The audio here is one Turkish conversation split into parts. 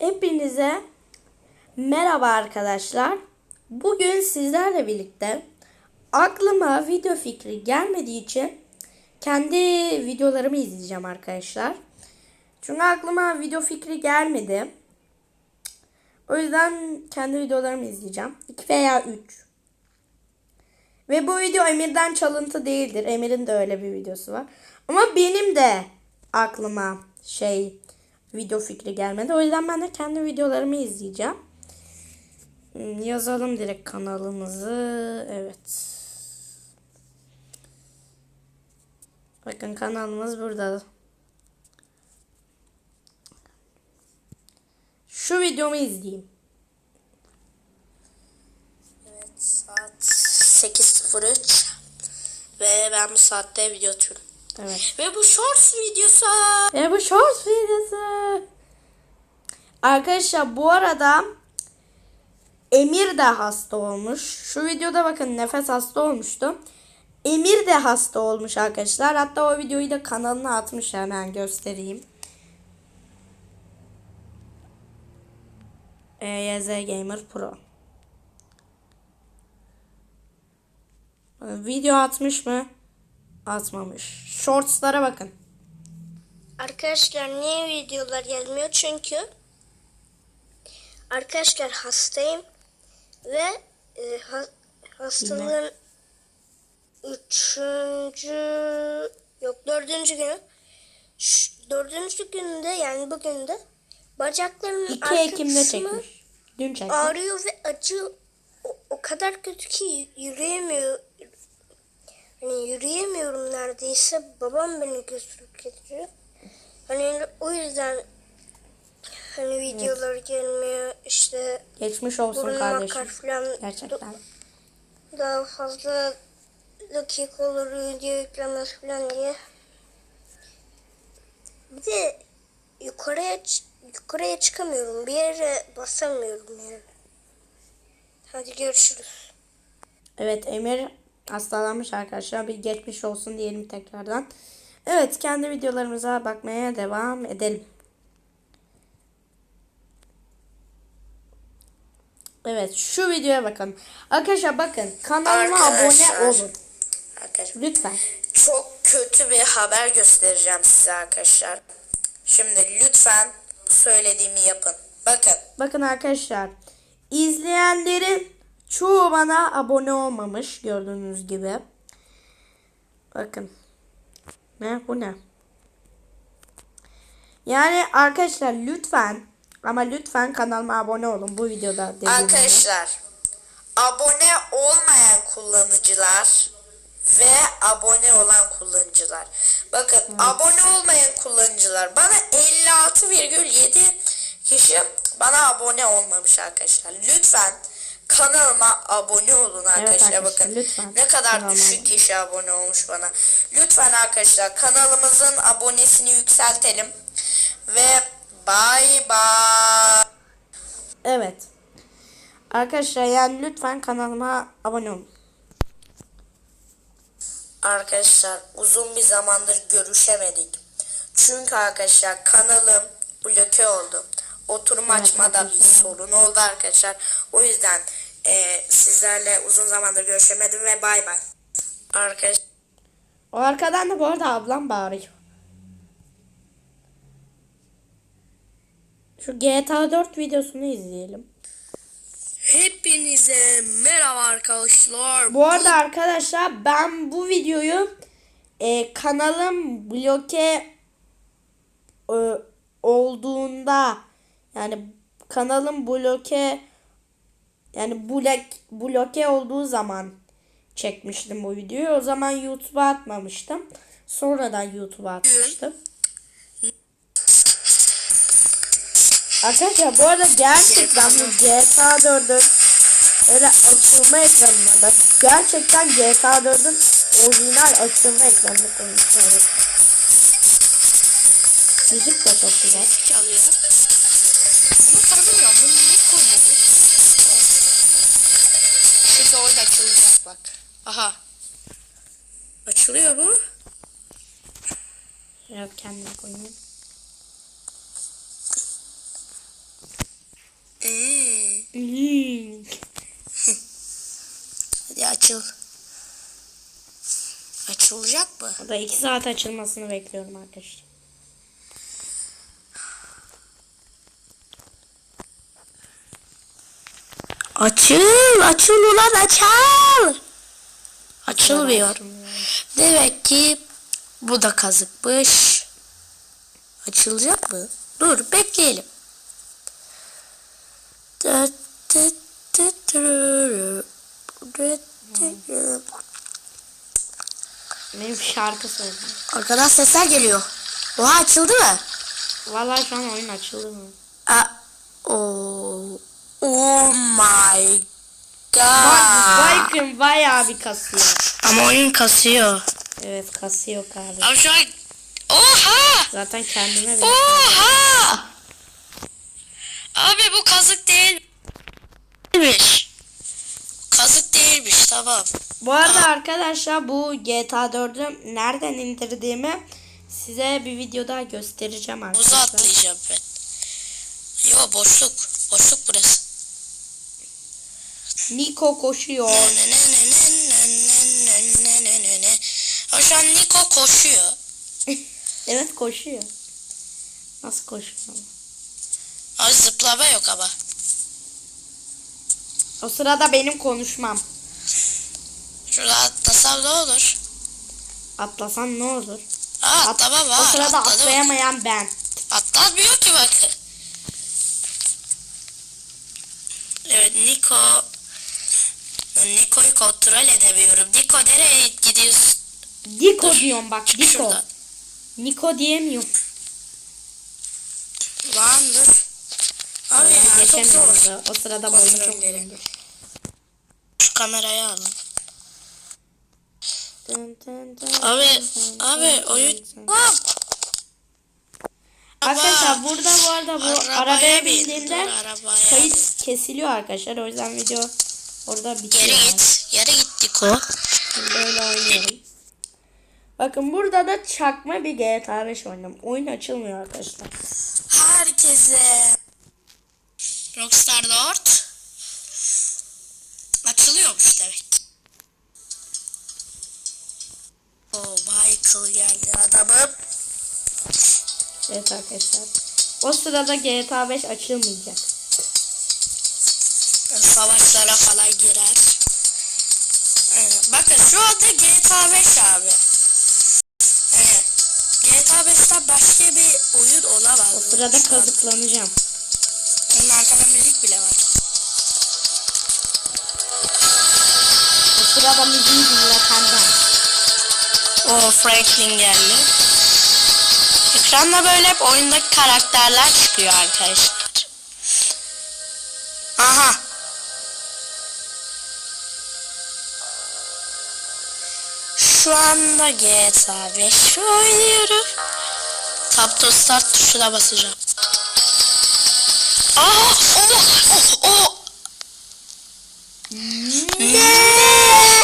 Hepinize merhaba arkadaşlar. Bugün sizlerle birlikte aklıma video fikri gelmediği için kendi videolarımı izleyeceğim arkadaşlar. Çünkü aklıma video fikri gelmedi. O yüzden kendi videolarımı izleyeceğim. 2 veya 3. Ve bu video Emir'den çalıntı değildir. Emir'in de öyle bir videosu var. Ama benim de aklıma şey video fikri gelmedi. O yüzden ben de kendi videolarımı izleyeceğim. Hmm, Yazalım direkt kanalımızı. Evet. Bakın kanalımız burada. Şu videomu izleyeyim. Evet saat 8.03 ve ben bu saatte video atıyorum. Evet. Ve bu shorts videosu. Ve bu short videosu. Arkadaşlar bu arada Emir de hasta olmuş. Şu videoda bakın nefes hasta olmuştu. Emir de hasta olmuş arkadaşlar. Hatta o videoyu da kanalına atmış hemen göstereyim. EYZ Gamer Pro. Video atmış mı? Atmamış. Shortslara bakın. Arkadaşlar niye videolar gelmiyor? Çünkü arkadaşlar hastayım ve e, ha- hastalığın üçüncü yok dördüncü günü Ş- dördüncü günde yani bugün de bacaklarımın 2 arka Ekim'de çekmiş. Dün çekmiş. ağrıyor ve acı o, o kadar kötü ki yürüyemiyor. Hani yürüyemiyorum neredeyse. Babam beni götürüp getiriyor. Hani o yüzden hani videolar gelmiyor işte Geçmiş olsun burun kardeşim. falan Gerçekten. daha fazla dakika olur video yüklemez falan diye. Bir de yukarıya yukarıya çıkamıyorum. Bir yere basamıyorum yani. Hadi görüşürüz. Evet Emir hastalanmış arkadaşlar. Bir geçmiş olsun diyelim tekrardan. Evet kendi videolarımıza bakmaya devam edelim. Evet şu videoya bakın. Arkadaşlar bakın kanalıma Arkadaşlar. abone olun. Arkadaşlar Lütfen. çok kötü bir haber göstereceğim size arkadaşlar. Şimdi lütfen söylediğimi yapın. Bakın. Bakın arkadaşlar izleyenlerin çoğu bana abone olmamış gördüğünüz gibi. Bakın. Ne bu ne? Yani arkadaşlar lütfen ama lütfen kanalıma abone olun bu videoda gibi. Arkadaşlar abone olmayan kullanıcılar ve abone olan kullanıcılar. Bakın abone olmayan kullanıcılar bana 56,7 kişi bana abone olmamış arkadaşlar. Lütfen kanalıma abone olun arkadaşlar. arkadaşlar, Bakın lütfen ne kadar kanalıma düşük kişi abone olmuş bana. Lütfen arkadaşlar kanalımızın abonesini yükseltelim. Ve bay bay. Evet. Arkadaşlar yani lütfen kanalıma abone olun. Arkadaşlar uzun bir zamandır görüşemedik. Çünkü arkadaşlar kanalım bloke oldu. Oturum Evet açmada bir sorun oldu arkadaşlar. O yüzden e, sizlerle uzun zamandır görüşemedim ve bay bay. Arkadaşlar O arkadan da bu arada ablam bağırıyor. Şu GTA 4 videosunu izleyelim. hepinize merhaba arkadaşlar. Bu arada arkadaşlar ben bu videoyu e, kanalım bloke e, olduğunda yani kanalım bloke yani blok, bloke olduğu zaman çekmiştim bu videoyu. O zaman YouTube'a atmamıştım. Sonradan YouTube'a atmıştım. Arkadaşlar bu arada gerçekten bu GTA 4'ün öyle açılma ekranına da gerçekten GTA 4'ün orijinal açılma ekranını koymuşlar. Müzik de çok güzel. çalıyor. Oyun açılacak bak. Aha. Açılıyor bu. Biraz kendime koyayım. Hmm. Hadi açıl. Açılacak mı? Burada 2 saat açılmasını bekliyorum arkadaşlar. Açıl, açıl ulan açıl. Açılmıyor. Demek ki bu da kazıkmış. Açılacak mı? Dur bekleyelim. Benim şarkı söyledim. Arkadan sesler geliyor. Oha açıldı mı? Vallahi şu an oyun açıldı mı? Aa, oh, oh my bayağı bir kasıyor. Ama oyun kasıyor. Evet kasıyor kardeşim. Abi şu an... Oha! Zaten kendime. Oha! Abi bu kazık değilmiş. Kazık değilmiş tamam. Bu arada arkadaşlar bu GTA 4'ü nereden indirdiğimi size bir videoda göstereceğim Buza arkadaşlar. atlayacağım ben. Yo boşluk. Boşluk burası. Niko koşuyor. O şu an Niko koşuyor. Evet koşuyor. Nasıl koşuyor? Abi zıplama yok ama. O sırada benim konuşmam. Şurada atlasam ne olur? Atlasan ne olur? Aa At- atlama var. o sırada atladım. atlayamayan ben. Atlanmıyor ki bakın. Evet Niko. Niko'yu kontrol edemiyorum. Niko nereye gidiyorsun? Diko diyorum bak Diko. Şurada. Niko diyemiyorum. Lan dur. Abi ya çok zor. da. O sırada boynu çok uzundu. Şu kamerayı alın. Dın dın dın Abi, dın abi oyun... Arkadaşlar burada bu arada bu Arabaya arabaya bin, bindiğinde dur, kayıt kesiliyor arkadaşlar. O yüzden video orada bitiyor. Geri yani. git. Geri git Niko. Böyle oynuyorum. Bakın burada da çakma bir GTA 5 oynadım. Oyun açılmıyor arkadaşlar. Herkese. Rockstar 4. Açılıyormuş demek. Oh Michael geldi adamım. Evet arkadaşlar. O sırada GTA 5 açılmayacak. Savaşlara falan girer. Ee, bakın şu anda GTA 5 abi. Ee, GTA 5'ten başka bir oyun olamaz. O sırada kazıklanacağım. Onun arkada müzik bile var. O sırada müziği dinleten ben. O Franklin geldi. Ekranda böyle hep oyundaki karakterler çıkıyor arkadaşlar. Şu anda GTA 5 oynuyorum. Tap to start tuşuna basacağım. Aa! Oh! Oh! Oh! Ne?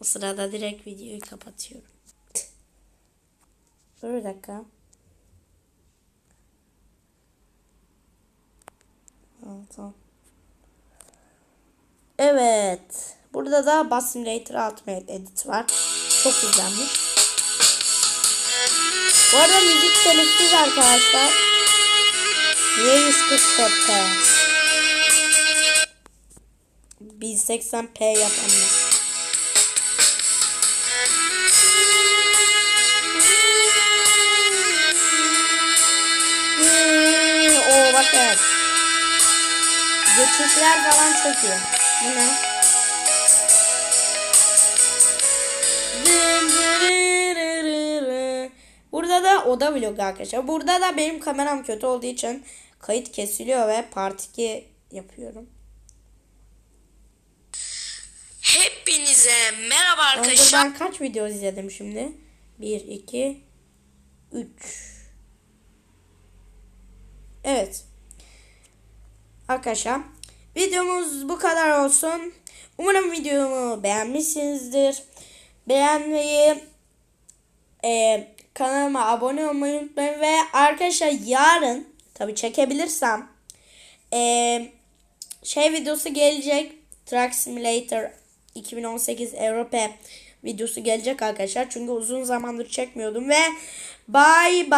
O sırada direkt videoyu kapatıyorum. Dur bir dakika. Ha, tamam. Evet. Burada da Bus Simulator Ultimate Edit var. Çok izlenmiş. Bu arada müzik telifsiz arkadaşlar. 144p. 1080p yapanlar. Hmm, o bakın. Geçişler falan çok iyi. Bu ne? Burada da oda vlogu arkadaşlar. Burada da benim kameram kötü olduğu için kayıt kesiliyor ve part 2 yapıyorum. Hepinize merhaba arkadaşlar. ben kaç video izledim şimdi? 1, 2, 3. Evet. Arkadaşlar videomuz bu kadar olsun. Umarım videomu beğenmişsinizdir. Beğenmeyi, e, kanalıma abone olmayı unutmayın ve arkadaşlar yarın Tabi çekebilirsem. Ee, şey videosu gelecek. Truck Simulator 2018 Avrupa videosu gelecek arkadaşlar. Çünkü uzun zamandır çekmiyordum ve bye bye.